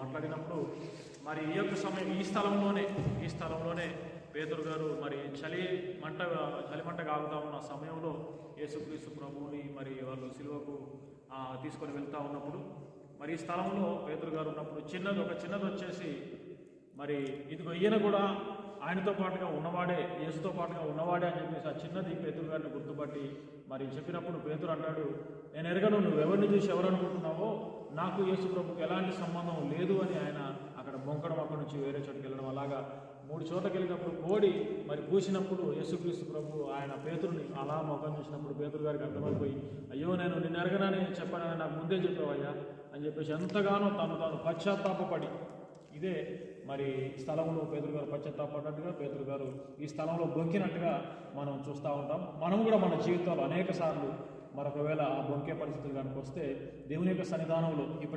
మాట్లాడినప్పుడు మరి ఈ యొక్క సమయం ఈ స్థలంలోనే ఈ స్థలంలోనే పేదరు గారు మరి చలి మంట చలి మంట కాగుతా ఉన్న సమయంలో యేసుక్రీస్తు ప్రభువుని మరి వాళ్ళు సిలువకు తీసుకొని వెళ్తూ ఉన్నప్పుడు మరి ఈ స్థలంలో పేదరు గారు ఉన్నప్పుడు చిన్నది ఒక చిన్నది వచ్చేసి మరి ఇదిగో ఈయన కూడా ఆయనతో పాటుగా ఉన్నవాడే యేసుతో పాటుగా ఉన్నవాడే అని చెప్పేసి ఆ చిన్నది పేతురు గారిని గుర్తుపట్టి మరి చెప్పినప్పుడు పేతురు అన్నాడు నేను ఎరగను నువ్వు ఎవరిని చూసి ఎవరు అనుకుంటున్నావో నాకు యేసు ప్రభుకి ఎలాంటి సంబంధం లేదు అని ఆయన అక్కడ బొంకడం అక్కడి నుంచి వేరే చోటుకి వెళ్ళడం అలాగా మూడు చోట్లకి వెళ్ళినప్పుడు కోడి మరి కూసినప్పుడు యేసుక్రీస్తు ప్రభు ఆయన పేతురుని అలా మొఖం చూసినప్పుడు పేతురు గారికి అర్థమైపోయి అయ్యో నేను నిన్ను ఎరగనని చెప్పానని నాకు ముందే చెప్పావయ్యా అని చెప్పేసి ఎంతగానో తను తాను పశ్చాత్తాపడి ఇదే మరి స్థలంలో పేదరు గారు పశ్చాత్తాపడినట్టుగా పేదరు గారు ఈ స్థలంలో బొంకినట్టుగా మనం చూస్తూ ఉంటాం. మనం కూడా మన జీవితంలో అనేక సార్లు మరొకవేళ ఆ బొంకే పరిస్థితులు కనుక వస్తే దేవుని యొక్క సన్నిధానంలో ఇప్పటికీ